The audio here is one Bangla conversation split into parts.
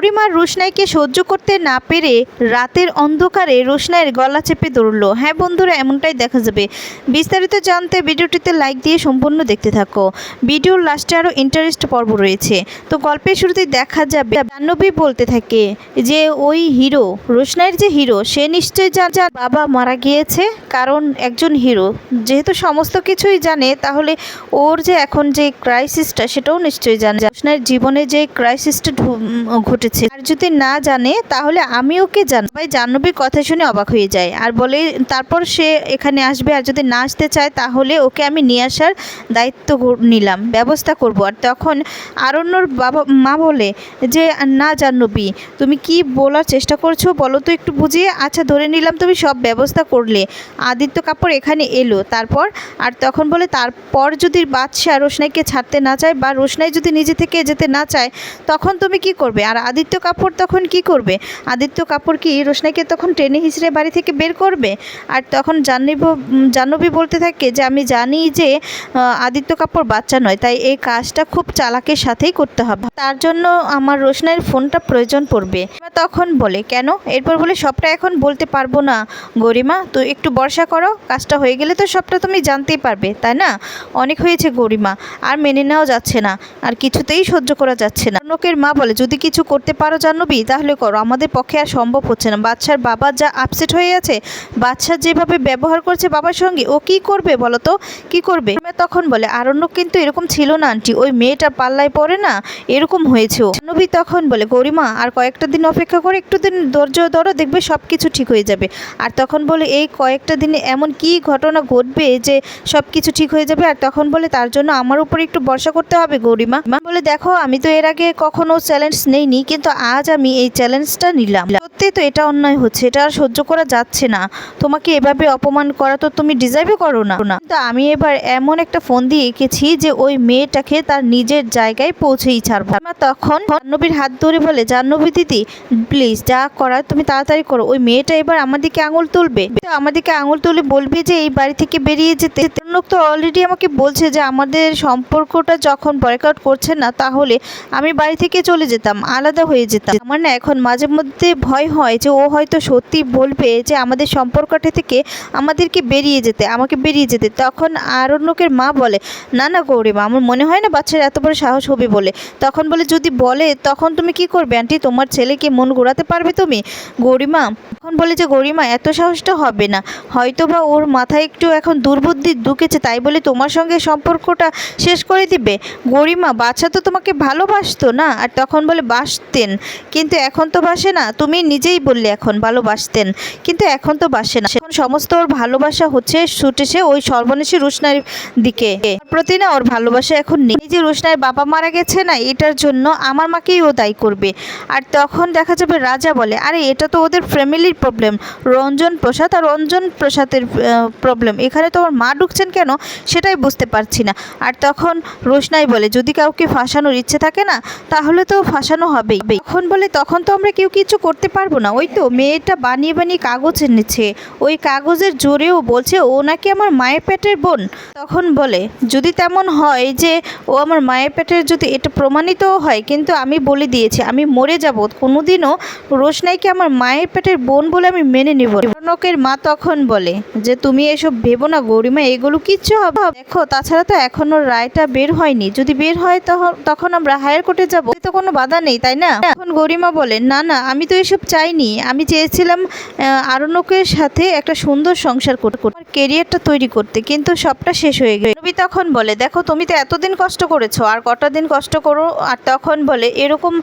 গরিমা রোশনাইকে সহ্য করতে না পেরে রাতের অন্ধকারে রোশনাইয়ের গলা চেপে ধরল। হ্যাঁ বন্ধুরা, এমনটাই দেখা যাবে। বিস্তারিত জানতে ভিডিওটিতে লাইক দিয়ে সম্পূর্ণ দেখতে থাকো। ভিডিওর লাস্টে আরও ইন্টারেস্ট পর্ব রয়েছে। তো গল্পের শুরুতে দেখা যাবে, জাহ্নবী বলতে থাকে যে, ওই হিরো, রোশনাইয়ের যে হিরো, সে নিশ্চয়ই যার যার বাবা মারা গিয়েছে, কারণ একজন হিরো। যেহেতু সমস্ত কিছুই জানে, তাহলে ওর যে এখন যে ক্রাইসিসটা সেটাও নিশ্চয়ই জানে। রোশনাইয়ের জীবনে যে ক্রাইসিসটা ঢু- ঘটেছে আর যদি না জানে, তাহলে আমি ওকে জান, ভাই জাহ্নবীর কথা শুনে অবাক হয়ে যায়। আর বলে, তারপর সে এখানে আসবে, আর যদি না আসতে চায়, তাহলে ওকে আমি নিয়ে আসার দায়িত্ব নিলাম, ব্যবস্থা করব। আর তখন আরণ্যর বাবা, মা বলে যে, না জাহ্নবী, তুমি কি বলার চেষ্টা করছ? বলো তো একটু বুঝিয়ে। আচ্ছা ধরে নিলাম তুমি সব ব্যবস্থা করলে। আদিত্য কাপড় এখানে এলো। তারপর, আর তখন বলে, তারপর যদি বাদশাহ রোশনাইকে ছাড়তে না চায় বা রোশনাই যদি নিজে থেকে যেতে না চায়, তখন তুমি কি করবে? আর আদিত্য কাপড় তখন কি করবে? আদিত্য কাপুর কি রোশনাইকে তখন ট্রেনে হিসড়ে বাড়ি থেকে বের করবে? আর তখন জাহ্নব জাহ্নবী বলতে থাকে যে, আমি জানি যে আদিত্য কাপড় বাচ্চা নয়, তাই এই কাজটা খুব চালাকের সাথেই করতে হবে। তার জন্য আমার রোশনাইয়ের ফোনটা প্রয়োজন পড়বে। তখন বলে, কেন? এরপর বলে, সবটা এখন বলতে পারব না গরিমা, তো একটু বর্ষা করো, কাজটা হয়ে গেলে তো সবটা তুমি জানতেই পারবে, তাই না? অনেক হয়েছে গরিমা, আর মেনে নেওয়া যাচ্ছে না, আর কিছুতেই সহ্য করা যাচ্ছে না। লোকের মা বলে, যদি কিছু করতে পারো জানবি তাহলে করো, আমাদের পক্ষে আর সম্ভব হচ্ছে না। বাচ্চার বাবা যা আপসেট হয়ে আছে বাচ্চা যেভাবে ব্যবহার করছে বাবার সঙ্গে, ও কি করবে বলো তো? কি করবে? তখন বলে আরণ্য কিন্তু এরকম ছিল না, আন্টি, ওই মেয়েটা পাল্লায় পড়ে না, এরকম হয়েছে নবী তখন বলে, গরিমা, আর কয়েকটা দিন অপেক্ষা করে একটু দিন ধৈর্য ধরো, দেখবে সব কিছু ঠিক হয়ে যাবে। আর তখন বলে এই কয়েকটা দিনে এমন কি ঘটনা ঘটবে যে সব কিছু ঠিক হয়ে যাবে? আর তখন বলে তার জন্য আমার উপর একটু ভরসা করতে হবে গৌরিমা। বলে, দেখো, আমি তো এর আগে কখনো চ্যালেঞ্জ নেইনি, কিন্তু আজ আমি এই চ্যালেঞ্জটা নিলাম। সত্যি তো এটা অন্যায় হচ্ছে, এটা আর সহ্য করা যাচ্ছে না। তোমাকে এভাবে অপমান করা তো তুমি ডিজার্ভই করো না। কিন্তু আমি এবার এমন একটা ফোন দিয়ে এঁকেছি যে ওই মেয়েটাকে তার নিজের জায়গায় পৌঁছেই ছাড়বো। তখন জাহ্নবীর হাত ধরে বলে, জাহ্নবী দিদি প্লিজ যা করার তুমি তাড়াতাড়ি করো। ওই মেয়েটা এবার আমাদেরকে আঙুল তুলবে। আমাদেরকে আঙুল তুলে বলবে যে, এই বাড়ি থেকে বেরিয়ে যেতে। লোক তো অলরেডি আমাকে বলছে যে, আমাদের সম্পর্কটা যখন বয়কট করছে না, তাহলে আমি বাড়ি থেকে চলে যেতাম, আলাদা হয়ে যেতাম। আমার না এখন মাঝে মধ্যে ভয় হয় যে, ও হয়তো সত্যি বলবে যে, আমাদের সম্পর্কটা থেকে আমাদেরকে বেরিয়ে যেতে, আমাকে বেরিয়ে যেতে। তখন আরণ্যকের মা বলে, না না গৌরীমা আমার মনে হয় না বাচ্চার এত বড় সাহস হবে বলে। তখন বলে, যদি বলে, তখন তুমি কি করবে? আন্টি, তোমার ছেলেকে মন ঘোরাতে পারবে তুমি? গরিমা তখন বলে যে গরিমা, এত সাহসটা হবে না। হয়তো বা ওর মাথায় একটু এখন দুর্বুদ্ধি ঢুকেছে তাই বলে তোমার সঙ্গে সম্পর্কটা শেষ করে দিবে। গরিমা বাচ্চা তো তোমাকে ভালোবাসতো না? আর তখন বলে বাসতেন। কিন্তু এখন তো বাসে না, তুমি নিজেই বললে এখন ভালোবাসতেন। কিন্তু এখন তো বাসে না। এখন সমস্ত ওর ভালোবাসা হচ্ছে ছুটেছে ওই সর্বনেশী রোশনার দিকে। প্রতি না ওর ভালোবাসা এখন নেই। যে রোশনার বাবা মারা গেছে না, এটার জন্য আমার মাকেই ও দায়ী করবে। আর তখন দেখা যাবে রাজা বলে। আরে, এটা তো ওদের ফ্যামিলির প্রবলেম রঞ্জন প্রসাদ আর রঞ্জন প্রসাদের প্রবলেম এখানে তো ওর মা ঢুকছেন কেন সেটাই বুঝতে পারছি না। আর তখন রোশনাই বলে, যদি কাউকে ফাঁসানোর ইচ্ছে থাকে না, তাহলে তো ফাঁসানো হবেই। তখন বলে, তখন তো আমরা কেউ কিছু করতে পারব না। ওই তো মেয়েটা বানিয়ে বানিয়ে কাগজ এনেছে। ওই কাগজের জোরেও বলছে, ও নাকি আমার মায়ের পেটের বোন। তখন বলে, যদি তেমন হয় যে ও আমার মায়ের পেটের যদি এটা প্রমাণিত হয়, কিন্তু আমি বলে দিয়েছি, আমি মরে যাব কোনোদিনও রোশনাইকে আমার মায়ের পেটের বোন বলে আমি মেনে নেব। রৌনকের মা তখন বলে যে, তুমি এসব ভেবো না গরিমা, এগুলো কিচ্ছু হবে দেখো, তাছাড়া তো এখনও রায়টা বের হয়নি। যদি বের হয় তখন আমরা হায়ার কোর্টে যাব। তো কোনো বাধা নেই, তাই না? এখন গরিমা বলে, না না, আমি তো এসব চাইনি। আমি চেয়েছিলাম আরণ্যকের সাথে একটা সুন্দর সংসার করতে। আমার কেরিয়ারটা তৈরি করতে, কিন্তু সবটা শেষ হয়ে গেল। রবি তখন বলে, দেখো, তুমি তো এতদিন কষ্ট করেছ, আর কটা দিন কষ্ট করো? আর তখন বলে, এরকম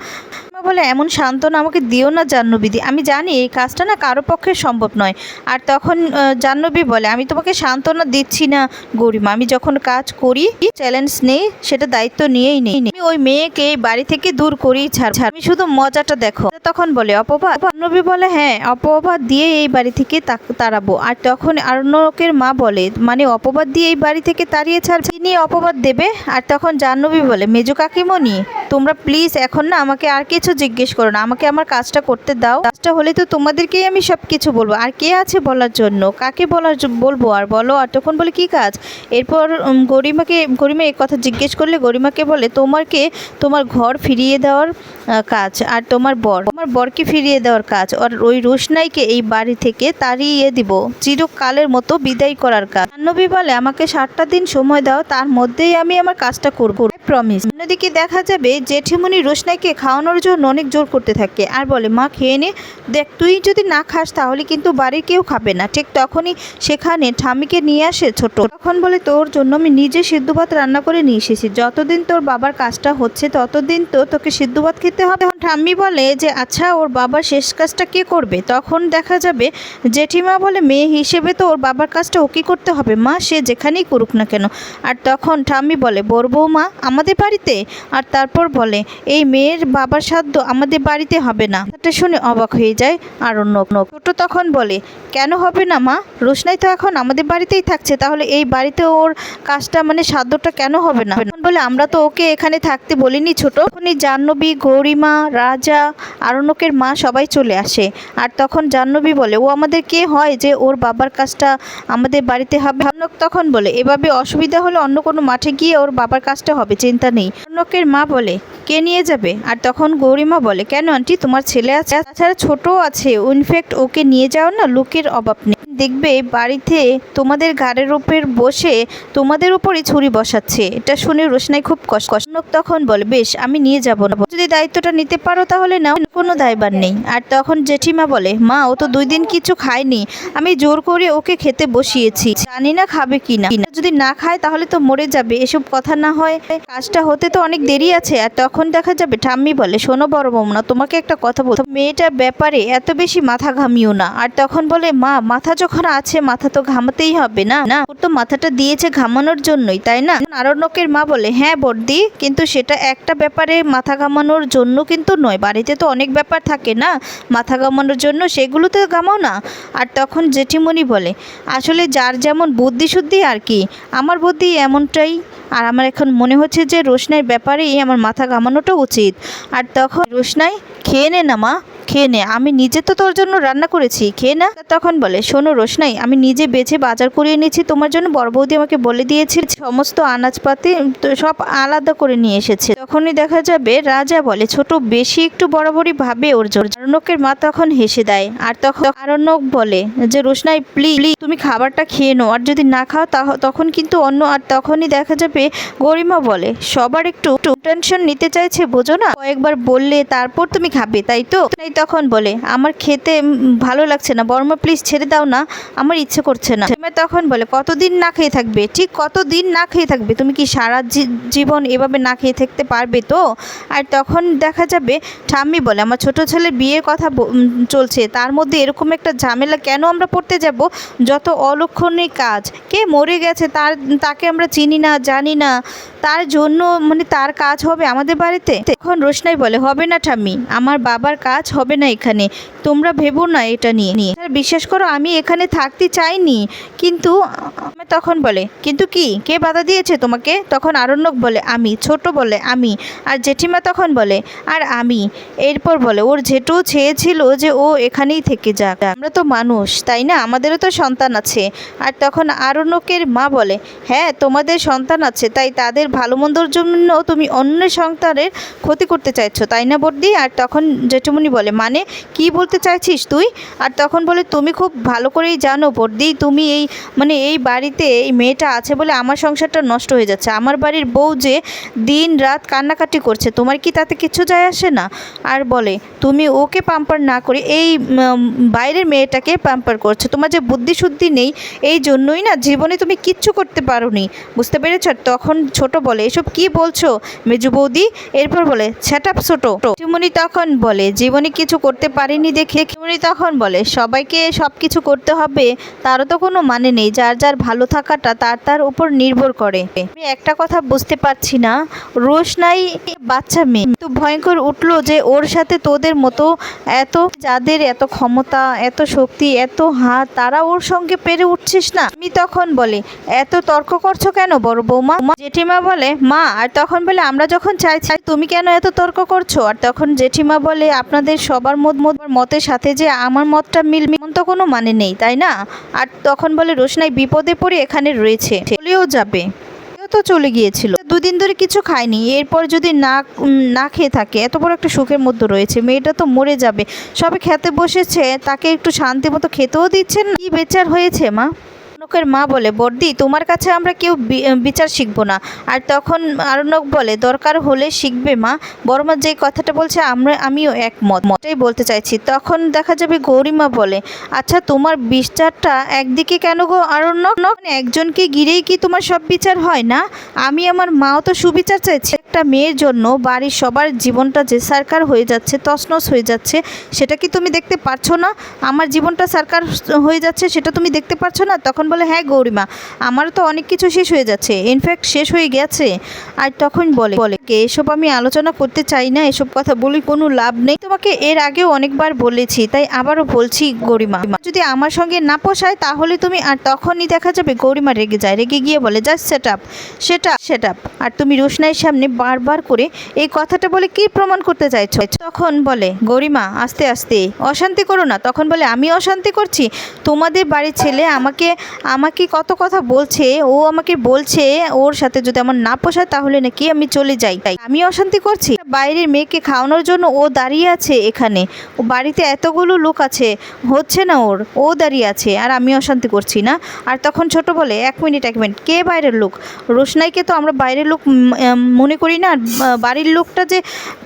মা বলে, এমন সান্ত্বনা আমাকে দিও না জাহ্নবীদি। আমি জানি এই কাজটা না কারও পক্ষে সম্ভব নয়। আর তখন জাহ্নবী বলে, আমি তোমাকে সান্ত্বনা দিচ্ছি না গরিমা। আমি যখন কাজ করি চ্যালেঞ্জ নেই, সেটা দায়িত্ব নিয়েই নেই। আমি ওই মেয়েকে বাড়ি থেকে দূর করেই ছাড়। তুমি শুধু মজাটা দেখো। তখন বলে, অপবাদ? জাহ্নবী বলে হ্যাঁ অপবাদ দিয়ে এই বাড়ি থেকে তাড়াবো। আর তখন আরণ্যকের মা বলে মানে অপবাদ দিয়ে এই বাড়ি থেকে তাড়িয়ে ছাড় তিনি অপবাদ দেবে? আর তখন জাহ্নবী বলে, মেজো কাকিমণি, তোমরা প্লিজ এখন না আমাকে আর কিছু জিজ্ঞেস করো না, আমাকে আমার কাজটা করতে দাও। কাজটা হলে তো তোমাদেরকেই আমি সব কিছু বলব। আর কে আছে বলার জন্য? কাকে বলার বলব? আর বলো, আর তখন বলে কি কাজ? এরপর গরিমাকে, গরিমা এই কথা জিজ্ঞেস করলে গরিমাকে বলে তোমাকে তোমার ঘর ফিরিয়ে দেওয়ার কাজ। আর তোমার বর? তোমার বরকে ফিরিয়ে দেওয়ার কাজ। আর ওই রোশনাইকে এই বাড়ি থেকে তাড়িয়ে দিব। চিরকালের মতো বিদায় করার কাজ। জাহ্নবী বলে, আমাকে সাতটা দিন সময় দাও, তার মধ্যেই আমি আমার কাজটা করব। প্রমিস অন্যদিকে দেখা যাবে, জেঠিমণি রোশনাইকে খাওয়ানোর জন্য অনেক জোর করতে থাকে। আর বলে, মা, খেয়ে নে। দেখ, তুই যদি না খাস, তাহলে কিন্তু বাড়ির কেউ খাবে না। ঠিক তখনই সেখানে ঠামিকে নিয়ে আসে ছোট। তখন বলে, তোর জন্য আমি নিজে সিদ্ধ ভাত রান্না করে নিয়ে এসেছি। যতদিন তোর বাবার কাজটা হচ্ছে, ততদিন তো তোকে সিদ্ধ ভাত খেতে হবে তখন ঠাম্মি বলে যে আচ্ছা ওর বাবার শেষ কাজটা কে করবে? তখন দেখা যাবে জেঠিমা বলে, মেয়ে হিসেবে তো ওর বাবার কাজটা ওকে করতে হবে। মা, সে যেখানেই করুক না কেন। আর তখন ঠাম্মি বলে, বর বৌমা, আমাদের বাড়িতে? আর তারপর বলে, এই মেয়ের বাবার সাধ্য আমাদের বাড়িতে হবে না। এটা শুনে অবাক হয়ে যায় আর অন্য ছোট তখন বলে, কেন হবে না মা? রোশনাই তো এখন আমাদের বাড়িতেই থাকছে। তাহলে এই বাড়িতে ওর কাজটা মানে সাধ্যটা কেন হবে না? বলে, আমরা তো ওকে এখানে থাকতে বলিনি ছোট। জাহ্নবী গৌরীমা রাজা, আরণ্যকের মা সবাই চলে আসে। আর তখন জাহ্নবী বলে, ও আমাদের কে হয় যে ওর বাবার কাজটা আমাদের বাড়িতে হবে? আরণ্যক তখন বলে, এভাবে অসুবিধা হলে অন্য কোনো মাঠে গিয়ে ওর বাবার কাজটা হবে, চিন্তা নেই। আরণ্যকের মা বলে, কে নিয়ে যাবে? আর তখন গৌরীমা বলে, কেন আন্টি, তোমার ছেলে আছে, তাছাড়া ছোটও আছে, ইনফ্যাক্ট ওকে নিয়ে যাও না লোকের অভাব নেই। দেখবে বাড়িতে তোমাদের ঘাড়ের উপর বসে তোমাদের উপরই ছুরি বসাচ্ছে। এটা শুনে রোশনাই খুব কষ্ট। তখন বলে, বেশ, আমি নিয়ে যাব না। যদি দায়িত্বটা নিতে পারো তাহলে নাও। কোনো দায়বার নেই। আর তখন জেঠিমা বলে, মা, ও তো দুই দিন কিছু খায়নি। আমি জোর করে ওকে খেতে বসিয়েছি। জানি না খাবে কি না যদি না খায়, তাহলে তো মরে যাবে। এসব কথা না হয় কাজটা হতে তো অনেক দেরি আছে। আর তখন দেখা যাবে, ঠাম্মি বলে, শোনো বড় বৌমা, তোমাকে একটা কথা বলতো মেয়েটার ব্যাপারে এত বেশি মাথা ঘামিও না। আর তখন বলে, মা, মাথা যখন আছে, মাথা তো ঘামাতেই হবে না। না, ওর তো মাথাটা দিয়েছে ঘামানোর জন্যই, তাই না? আরণ্যকের মা বলে হ্যাঁ বর্দি কিন্তু সেটা একটা ব্যাপারে মাথা ঘামানোর জন্য কিন্তু নয়, বাড়িতে তো অনেক ব্যাপার থাকে না, মাথা ঘামানোর জন্য সেগুলোতে ঘামাও না। আর তখন জেঠিমণি বলে, আসলে যার যেমন বুদ্ধি শুদ্ধি আর কি, আমার বুদ্ধি এমনটাই। আর আমার এখন মনে হচ্ছে যে রোশনাইয়ের ব্যাপারেই আমার মাথা ঘামানোটা উচিত। আর তখন রোশনাই, খেয়ে নে না মা। খেয়ে নে, আমি নিজে তো তোর জন্য রান্না করেছি, খেয়ে না? তখন বলে, শোনো রোশনাই, আমি নিজে বেছে বাজার করে এনেছি, তোমার জন্য বড় বৌদি আমাকে বলে দিয়েছে, সমস্ত আনাজপাতি সব আলাদা করে নিয়ে এসেছে। তখনই দেখা যাবে, রাজা বলে, ছোট বেশি একটু বরাবরই ভাবে ওর জোর আরণ্যকের মা তখন হেসে দেয়, আর তখন আরণ্যক বলে, যে রোশনাই প্লিজ তুমি খাবারটা খেয়ে নো আর যদি না খাও তখন কিন্তু অন্য, আর তখনই দেখা যাবে, গরিমা বলে, সবার একটু টেনশন নিতে চাইছে, বোঝো না? কয়েকবার বললে, তারপর তুমি খাবে, তাই তো? তাই তখন বলে, আমার খেতে ভালো লাগছে না, বর্মা প্লিজ ছেড়ে দাও না, আমার ইচ্ছে করছে না। সেমা তখন বলে, কতদিন না খেয়ে থাকবে? ঠিক কতদিন না খেয়ে থাকবে? তুমি কি সারা জীবন এভাবে না খেয়ে থাকতে পারবে তো? আর তখন দেখা যাবে, ঠাম্মি বলে, আমার ছোট ছেলের বিয়ের কথা চলছে, তার মধ্যে এরকম একটা ঝামেলা কেন আমরা পড়তে যাব? যত অলক্ষণিক কাজ, কে মরে গেছে তার, তাকে আমরা চিনি না, জানি না, তার জন্য মানে তার কাজ হবে আমাদের বাড়িতে? তখন রোশনাই বলে, হবে না ঠাম্মি, আমার বাবার কাজ হবে না এখানে। তোমরা ভেবো না এটা নিয়ে। নিয়ে। বিশ্বাস করো, আমি এখানে থাকতে চাইনি। কিন্তু তখন বলে, কিন্তু কি? কে বাধা দিয়েছে তোমাকে? তখন আরণ্যক বলে, আমি, ছোট বলে, আমি। আর জেঠিমা তখন বলে, আর আমি। এরপর বলে, ওর জেঠু চেয়েছিল যে ও এখানেই থেকে যাক। আমরা তো মানুষ, তাই না? আমাদেরও তো সন্তান আছে। আর তখন আরণ্যকের মা বলে হ্যাঁ তোমাদের সন্তান আছে, তাই তাদের ভালো মন্দর জন্য তুমি অন্য সন্তানের ক্ষতি করতে চাইছো, তাই না বর্দি? আর তখন জেঠুমনি বলে মানে কি বলতে চাইছিস তুই? আর তখন বলে, তুমি খুব ভালো করেই জানো বর্দি, তুমি এই মানে এই বাড়িতে এই মেয়েটা আছে বলে আমার সংসারটা নষ্ট হয়ে যাচ্ছে। আমার বাড়ির বউ যে দিন রাত কান্নাকাটি করছে, তোমার কি তাতে কিছু যায় আসে না? আর বলে, তুমি ওকে পাম্পার না করে, এই বাইরের মেয়েটাকে পাম্পার করছ। তোমার যে বুদ্ধি শুদ্ধি নেই, এই জন্যই না জীবনে তুমি কিচ্ছু করতে পারোনি। বুঝতে পেরেছ? তখন ছোট বলে, এসব কি বলছো মেজু বৌদি? এরপর বলে সেটাপ ছোট। চুমনি তখন বলে, জীবনে কিছু করতে পারিনি দেখে চুমনি তখন বলে, সবাইকে সব কিছু করতে হবে? তারও তো কোনো মানে নেই। যার যার ভালো থাকাটা তার তার উপর নির্ভর করে। আমি একটা কথা বুঝতে পারছি না। রোশনাই বাচ্চা মেয়ে। তো ভয়ঙ্কর উঠল যে ওর সাথে তোদের মতো এত যাদের এত ক্ষমতা, এত শক্তি, এত হাত, তারা ওর সঙ্গে পেরে উঠছিস না? আমি তখন বলে, এত তর্ক করছ কেন বড় বৌমা? জেঠিমা বলে, মা, আর তখন বলে, আমরা যখন চাইছি, তুমি কেন এত তর্ক করছ? আর তখন জেঠিমা বলে, আপনাদের সবার মত মত- মতের সাথে যে আমার মতটা মিল এমন তো কোনো মানে নেই, তাই না? আর তখন বলে রোশনাই বিপদে পড়ে এখানে রয়েছে, চলেও যাবে। তো চলে গিয়েছিল। দুদিন ধরে কিছু খায়নি, এরপর যদি না না খেয়ে থাকে, এত বড় একটা সুখের মধ্যে রয়েছে, মেয়েটা তো মরে যাবে। সবে খেতে বসেছে, তাকে একটু শান্তি মতো খেতেও দিচ্ছেন। কি বেচার হয়েছে, মা? আরণ্যকের মা বলে, বর্দি, তোমার কাছে আমরা কেউ বিচার শিখব না। আর তখন আরণ্যক বলে, দরকার হলে শিখবে মা। বড় মা যে কথাটা বলছে, আমরা, আমিও একমত। মতেই বলতে চাইছি। তখন দেখা যাবে গৌরীমা বলে আচ্ছা তোমার বিচারটা একদিকে কেন গো আরণ্যক? একজনকে ঘিরেই কি তোমার সব বিচার হয় না? আমি আমার মাও তো সুবিচার চাইছি। একটা মেয়ের জন্য বাড়ির সবার জীবনটা যে সারকার হয়ে যাচ্ছে তছনছ হয়ে যাচ্ছে সেটা কি তুমি দেখতে পারছ না? আমার জীবনটা সারকার হয়ে যাচ্ছে সেটা তুমি দেখতে পারছ না? তখন বলে হ্যাঁ গৌরিমা আমার তো অনেক কিছু শেষ হয়ে যাচ্ছে ইনফ্যাক্ট শেষ হয়ে গেছে। আর তখন বলে বলে "কে, এসব আমি আলোচনা করতে চাই না এসব কথা বলি কোনো লাভ নেই। তোমাকে এর আগেও অনেকবার বলেছি তাই আবারও বলছি গরিমা যদি আমার সঙ্গে না পোষায় তাহলে তুমি আর তখনই দেখা যাবে গরিমা রেগে যায় রেগে গিয়ে বলে জাস্ট সেট আপ সেটা সেট আপ আর তুমি রোশনাইয়ের সামনে বারবার করে এই কথাটা বলে কি প্রমাণ করতে চাইছো? তখন বলে, গরিমা, আস্তে আস্তে, অশান্তি করো না। তখন বলে, আমি অশান্তি করছি? তোমাদের বাড়ির ছেলে আমাকে আমাকে কত কথা বলছে, ও আমাকে বলছে, ওর সাথে যদি আমার না পোষায় তাহলে নাকি আমি চলে যাই। তাই আমি অশান্তি করছি। বাইরের মেয়েকে খাওয়ানোর জন্য ও দাঁড়িয়ে আছে এখানে। ও বাড়িতে এতগুলো লোক আছে, হচ্ছে না ওর, ও দাঁড়িয়ে আছে, আর আমি অশান্তি করছি না। আর তখন ছোট বলে, এক মিনিট এক মিনিট, কে বাইরের লোক? রোশনাইকে তো আমরা বাইরের লোক মনে করি না বাড়ির লোকটা যে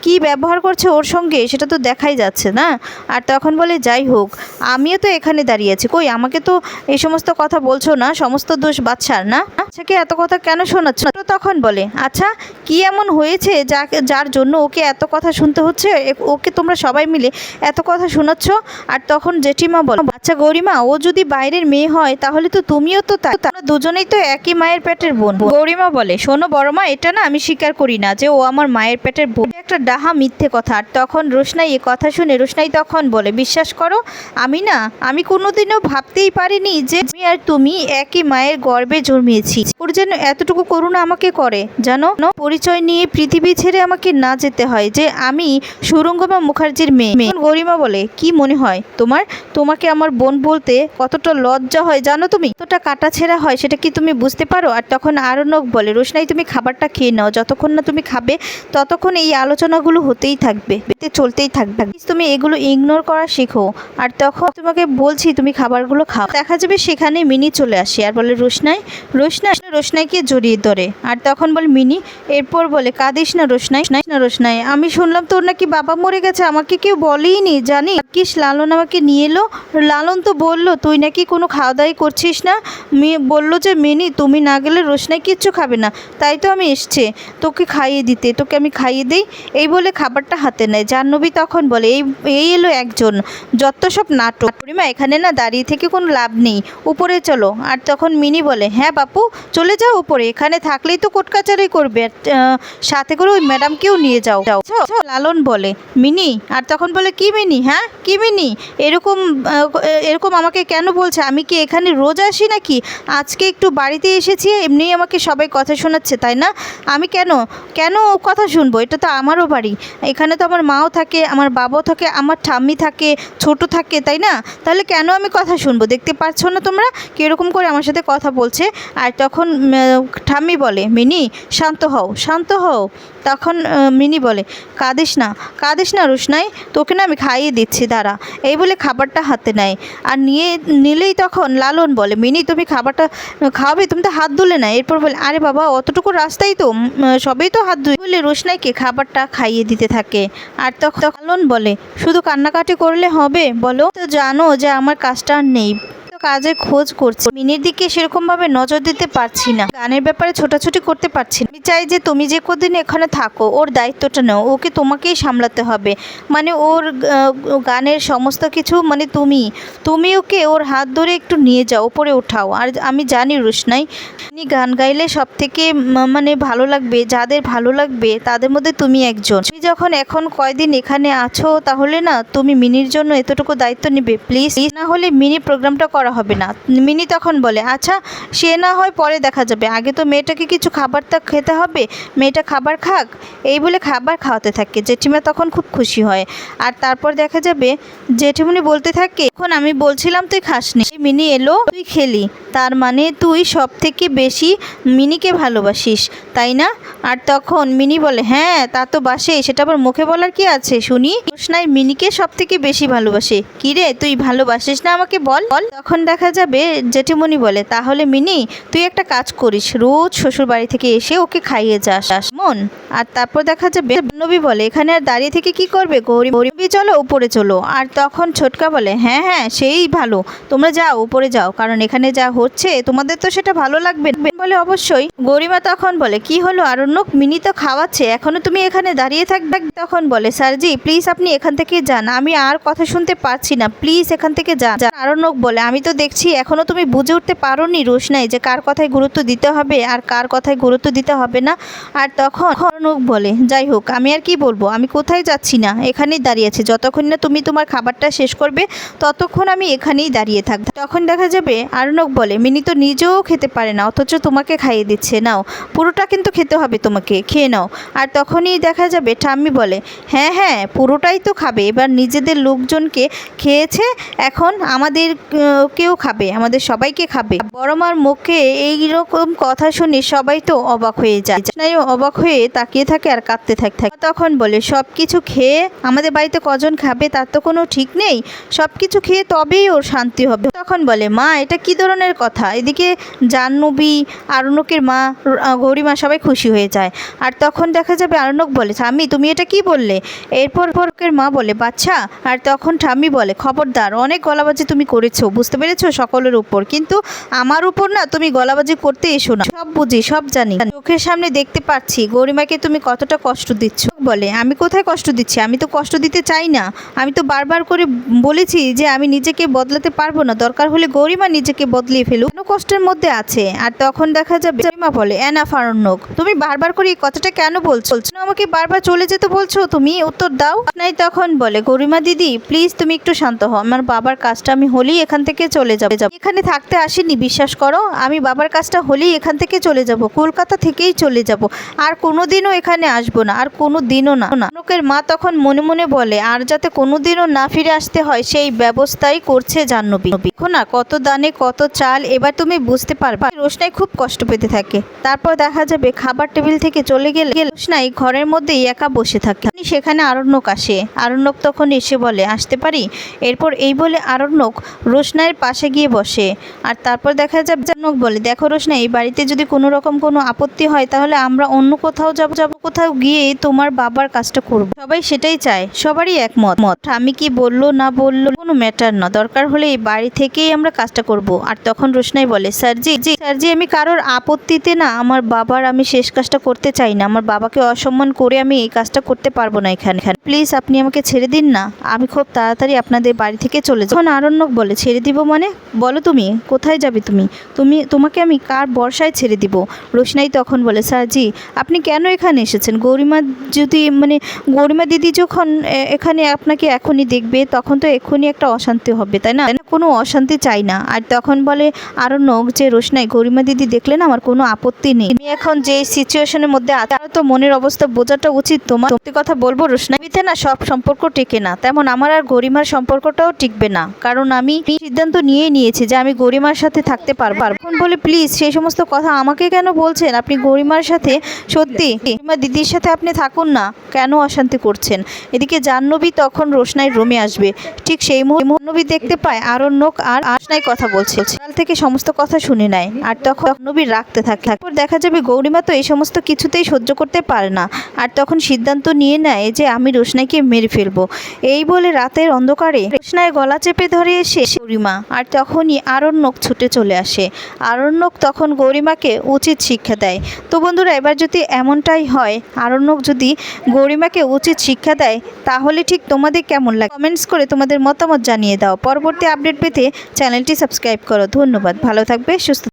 কি ব্যবহার করছে ওর সঙ্গে সেটা তো দেখাই যাচ্ছে না। আর তখন বলে, যাই হোক, আমিও তো এখানে দাঁড়িয়ে আছি। কই, আমাকে তো এই সমস্ত কথা বলছো না, সমস্ত দোষ বাচ্চার না? আচ্ছাকে এত কথা কেন শোনাচ্ছ? তো তখন বলে আচ্ছা কি এমন হয়েছে যা, যার জন্য ওকে এত কথা শুনতে হচ্ছে? ওকে তোমরা সবাই মিলে এত কথা শোনাচ্ছ? আর তখন জেঠিমা বলো আচ্ছা গৌরিমা, ও যদি বাইরের মেয়ে হয়, তাহলে তো তুমিও তো তাই দুজনেই তো একই মায়ের পেটের বোন। গৌরিমা বলে, শোনো বড় মা এটা না আমি স্বীকার করি না যে ও আমার মায়ের পেটের এটা একটা ডাহা মিথ্যে কথা। আর তখন রোশনাই এ কথা শুনে, রোশনাই তখন বলে, বিশ্বাস করো, আমি না, আমি কোনোদিনও ভাবতেই পারিনি যে আমি আর তুমি একই মায়ের গর্বে জন্মিয়েছি। ওর যেন এতটুকু করুণা আমাকে করে। জানো, পরিচয় নিয়ে পৃথিবী ছেড়ে আমাকে না যেতে হয় যে আমি সুরঙ্গমা মুখার্জির মেয়ে। গরিমা বলে, কি মনে হয় তোমার? তোমাকে আমার বোন বলতে কতটা লজ্জা হয় জানো তুমি? কতটা কাটা ছেঁড়া হয় সেটা কি তুমি বুঝতে পারো? আর তখন আরণ্যক বলে, রোশনাই, তুমি খাবারটা খেয়ে নাও, যতক্ষণ না তুমি খাবে, ততক্ষণ এই আলোচনাগুলো হতেই থাকবে চলতেই থাকবে। তুমি এগুলো ইগনোর করা শেখো। আর তখন তোমাকে বলছি, তুমি খাবারগুলো খাও। দেখা যাবে সেখানে মিনি চলে আসে আর বলে, রোশনাই রোশনাই, রোশনাইকে জড়িয়ে ধরে। আর তখন বলে, মিনি, এরপর বলে, কাঁদিস না রোশনাই নাই না রোশনাই। আমি শুনলাম তোর নাকি বাবা মরে গেছে, আমাকে কেউ বলেই নি জানি কিস লালন আমাকে নিয়ে এলো। লালন তো বলল, তুই নাকি কোনো খাওয়া দাওয়াই করছিস না? বলল যে, মিনি, তুমি না গেলে রোশনাই কিচ্ছু খাবে না। তাই তো আমি এসছে। তোকে খাইয়ে দিতে, তোকে আমি খাইয়ে দিই। এই বলে খাবারটা হাতে নেয়। জাহ্নবী তখন বলে, এই এই এলো একজন, যত সব নাটক। পরিমা এখানে না দাঁড়িয়ে থেকে কোনো লাভ নেই, উপরে চলো। আর তখন মিনি বলে হ্যাঁ বাপু, চলে যাও উপরে, এখানে থাকলেই তো কোটকাচারি করবে সাথে করে ওই ম্যাডামকেও নিয়ে যাও। যাও লালন বলে, মিনি? আর তখন বলে, কি মিনি? হ্যাঁ কি মিনি? এরকম এরকম আমাকে কেন বলছে? আমি কি এখানে রোজ আসি নাকি? আজকে একটু বাড়িতে এসেছি, এমনিই আমাকে সবাই কথা শোনাচ্ছে, তাই না? আমি কেন? কেন কথা শুনব? এটা তো আমারও বাড়ি। এখানে তো আমার মাও থাকে, আমার বাবাও থাকে, আমার ঠাম্মি থাকে, ছোট থাকে, তাই না? তাহলে কেন আমি কথা শুনব? দেখতে পাচ্ছ না তোমরা? কীরকম করে আমার সাথে কথা বলছে। আর তখন ঠাম্মি বলে, মিনি, শান্ত হও শান্ত হও। তখন মিনি বলে, কাঁদিস না কাঁদিস না রুশনাই, তোকে না আমি খাইয়ে দিচ্ছি, দাঁড়া। এই বলে খাবারটা হাতে নেয়। আর নিয়ে, নিলেই তখন লালন বলে, মিনি, তুমি খাবারটা, খাওয়াবে, তুমি তো হাত ধুলে না। এরপর বলে, আরে বাবা, অতটুকু রাস্তাই তো সবেই তো হাত ধুই বলে রোশনাইকে খাবারটা খাইয়ে দিতে থাকে। আর তখন লালন বলে, শুধু কান্নাকাটি করলে হবে? বলো, তো জানো যে আমার কাজটা আর নেই। কাজের খোঁজ করছি। মিনির দিকে সেরকম ভাবে নজর দিতে পারছি না। গানের ব্যাপারে ছোটাছুটি করতে পারছি না। আমি চাই যে তুমি যে কদিন এখানে থাকো, ওর দায়িত্বটা নাও। ওকে তোমাকেই সামলাতে হবে। মানে ওর গানের সমস্ত কিছু মানে তুমি। তুমি ওকে ওর হাত ধরে একটু নিয়ে যাও উপরে ওঠাও আর আমি জানি রুশনাই, তিনি গান গাইলে সব থেকে মানে ভালো লাগবে, যাদের ভালো লাগবে, তাদের মধ্যে তুমি একজন। তুমি যখন এখন কয়দিন এখানে আছো, তাহলে না, তুমি মিনির জন্য এতটুকু দায়িত্ব নিবে। প্লিজ, না হলে মিনি প্রোগ্রামটা করা করা হবে না। মিনি তখন বলে আচ্ছা সে না হয় পরে দেখা যাবে। আগে তো মেয়েটাকে কিছু খাবার তা খেতে হবে। মেয়েটা খাবার খাক। এই বলে খাবার খাওয়াতে থাকে। জেঠিমা তখন খুব খুশি হয়। আর তারপর দেখা যাবে জেঠিমনি বলতে থাকে, এখন আমি বলছিলাম তুই খাসনি। মিনি এলো, তুই খেলি। তার মানে তুই সব থেকে বেশি মিনিকে ভালোবাসিস, তাই না? আর তখন মিনি বলে হ্যাঁ তা তো বাসে সেটা আবার মুখে বলার কি আছে? শুনি। রোশনাই মিনিকে সব থেকে বেশি ভালোবাসে? কি রে, তুই ভালোবাসিস না আমাকে বল। বল। তখন দেখা যাবে, জেঠিমণি বলে, তাহলে মিনি, তুই একটা কাজ করিস, রোজ শ্বশুর বাড়ি থেকে এসে ওকে খাইয়ে যাস। মন, আর তারপর দেখা যাবে, নবী বলে, এখানে আর দাঁড়িয়ে থেকে কি করবে গৌরী চলো, উপরে চলো, আর তখন ছোটকা বলে হ্যাঁ হ্যাঁ সেই ভালো, তোমরা যাও, উপরে যাও, কারণ এখানে যা হচ্ছে, তোমাদের তো সেটা ভালো লাগবে। বলে, অবশ্যই। গরিমা তখন বলে, কি হলো আরণ্যক মিনি তো খাওয়াচ্ছে, এখনও তুমি এখানে দাঁড়িয়ে থাকবে? তখন বলে স্যারজি প্লিজ আপনি এখান থেকে যান, আমি আর কথা শুনতে পারছি না, প্লিজ এখান থেকে যান। আরণ্যক বলে, আমি তো দেখছি, এখনও তুমি বুঝে উঠতে পারো নি রোশনাই যে কার কথায় গুরুত্ব দিতে হবে আর কার কথায় গুরুত্ব দিতে হবে না। আর তখন আরণ্যক বলে, যাই হোক, আমি আর কি বলব? আমি কোথায় যাচ্ছি না? এখানেই দাঁড়িয়ে আছি। যতক্ষণ না তুমি তোমার খাবারটা শেষ করবে, ততক্ষণ আমি এখানেই দাঁড়িয়ে থাকব তখন দেখা যাবে আরণক বলে, মিনি তো নিজেও খেতে পারে না, অথচ তোমাকে খাইয়ে দিচ্ছে। নাও, পুরোটা কিন্তু খেতে হবে তোমাকে, খেয়ে নাও। আর তখনই দেখা যাবে, ঠাম্মি বলে হ্যাঁ হ্যাঁ পুরোটাই তো খাবে। এবার নিজেদের লোকজনকে খেয়েছে, এখন আমাদের কেউ খাবে আমাদের সবাইকে খাবে। বড় মার মুখে এই রকম কথা শুনে সবাই তো অবাক হয়ে যায়। অবাক হয়ে তাকিয়ে থাকে আর কাঁদতে থাকে থাকে। তখন বলে সব কিছু খেয়ে আমাদের বাড়িতে কজন খাবে তার তো কোনো ঠিক নেই। সব কিছু খেয়ে তবেই ওর শান্তি হবে। তখন বলে মা এটা কি ধরনের কথা? এদিকে জাহ্নবী আরণ্যকের মা র- আহ, গৌরী মা সবাই খুশি হয়ে যায়। আর তখন দেখা যাবে আরণ্যক বলে স্বামী তুমি এটা কি বললে? এরপর মা বলে বাচ্চা। আর তখন ঠাম্মি বলে খবরদার অনেক গলাবাজি তুমি করেছ বুঝতে পেরেছ সকলের উপর। কিন্তু আমার উপর না তুমি গলাবাজি করতে এসো না। সব বুঝি, সব জানি। চোখের সামনে দেখতে পাচ্ছি, গরিমাকে তুমি কতটা কষ্ট দিচ্ছ? বলে, আমি কোথায় কষ্ট দিচ্ছি? আমি তো কষ্ট দিতে চাই না। আমি তো বারবার করে বলেছি যে আমি নিজেকে বদলাতে পারব না। দরকার হলে গরিমা নিজেকে বদলিয়ে ফেলুক। কোনো কষ্টের মধ্যে আছে। আর তখন দেখা যাবে গরিমা বলে এনা ফারণ্যক তুমি বারবার করে এই কথাটা কেন বলছো? আমাকে বারবার চলে যেতে বলছো? তুমি উত্তর দাও। নাই তখন বলে, গরিমা দিদি প্লিজ তুমি একটু শান্ত হও। আমার বাবার কাজটা আমি হলেই এখান থেকে চলে যাবে। এখানে থাকতে আসিনি বিশ্বাস করো। আমি বাবার কাজটা হলেই এখান থেকে চলে যাব। কলকাতা থেকেই চলে যাব। আর কোনোদিনও এখানে আসব না, আর কোনো দিনও না। নানকের মা তখন মনে মনে বলে, আর যাতে কোনোদিনও না ফিরে আসতে হয়, সেই ব্যবস্থাই করছে জাহ্নবী। দেখো না, কত দানে কত চাল, এবার তুমি বুঝতে পারবা। রোশনাই খুব কষ্ট পেতে থাকে। তারপর দেখা যাবে খাবার টেবিল থেকে চলে গেলে রোশনাই ঘরের মধ্যেই একা বসে থাকে। সেখানে আরণ্যক আসে। আরণ্যক তখন এসে বলে, আসতে পারি? এরপর এই বলে আরণ্যক রোশনাইয়ের পাশে গিয়ে বসে। আর তারপর দেখা যাবে জানক বলে, দেখো রোশনা এই বাড়িতে যদি কোনো রকম কোনো আপত্তি হয়, তাহলে আমরা অন্য কোথাও যাব যাব কোথাও গিয়ে তোমার বাবার কাজটা করব। সবাই সেটাই চায়, সবারই একমত। মত। আমি কি বলল, না বলল, কোনো ম্যাটার না। দরকার হলে এই বাড়ি থেকেই আমরা কাজটা করব। আর তখন রোশনাই বলে স্যারজি জি স্যারজি আমি কারোর আপত্তিতে না, আমার বাবার আমি শেষ কাজটা করতে চাই না। আমার বাবাকে অসম্মান করে আমি এই কাজটা করতে পারব না এখানে। প্লিজ, আপনি আমাকে ছেড়ে দিন না। আমি খুব তাড়াতাড়ি আপনাদের বাড়ি থেকে চলে যাব। তখন আরণ্যক বলে, ছেড়ে দিব মানে? বলো তুমি, কোথায় যাবে তুমি? তুমি, তোমাকে আমি কার বর্ষায় ছেড়ে দিব? রোশনাই তখন বলে স্যারজি আপনি কেন এখানে? এসেছেন। গৌরিমা যদি মানে গৌরিমা দিদি যখন এখানে আপনাকে এখনই দেখবে, তখন তো এক্ষুনি একটা অশান্তি হবে, তাই না? কোনো অশান্তি চাই না। আর তখন বলে আরণ্যক যে রোশনাই, গৌরিমা দিদি দেখলেন আমার কোনো আপত্তি নেই। তুমি এখন যে সিচুয়েশনের মধ্যে আছো তো মনের অবস্থা বোঝাটা উচিত তোমার। সত্যি কথা বলব রোশনাইতে না সব সম্পর্ক টেকে না। তেমন আমার আর গরিমার সম্পর্কটাও টিকবে না। কারণ আমি সিদ্ধান্ত নিয়ে নিয়েছি যে আমি গরিমার সাথে থাকতে পারব। এখন বলে, প্লিজ, সেই সমস্ত কথা আমাকে কেন বলছেন? আপনি গরিমার সাথে সত্যি দিদির সাথে আপনি থাকুন না। কেন অশান্তি করছেন? এদিকে জাহ্নবী তখন রোশনাই রুমে আসবে। ঠিক সেই মুহূর্তে দেখতে পায় আরণ্যক আর আশনাই কথা বলছে। কাল থেকে সমস্ত কথা শুনে নেয় আর তখন নবী রাখতে থাকে। তারপর দেখা যাবে গৌরিমা তো এই সমস্ত কিছুতেই সহ্য করতে পারে না। আর তখন সিদ্ধান্ত নিয়ে নেয় যে আমি রোশনাইকে মেরে ফেলব। এই বলে রাতের অন্ধকারে রোশনায় গলা চেপে ধরে এসে গৌরিমা। আর তখনই আরণ্যক ছুটে চলে আসে। আরণ্যক তখন গৌরিমাকে উচিত শিক্ষা দেয়। তো বন্ধুরা, এবার যদি এমনটাই হয়। আরণ্যক যদি গৌরিমাকে উচিত শিক্ষা দেয়, তাহলে ঠিক তোমাদের কেমন লাগে? কমেন্টস করে তোমাদের মতামত জানিয়ে দাও। পরবর্তী আপডেট পেতে চ্যানেলটি সাবস্ক্রাইব করো। ধন্যবাদ। ভালো থাকবে, সুস্থ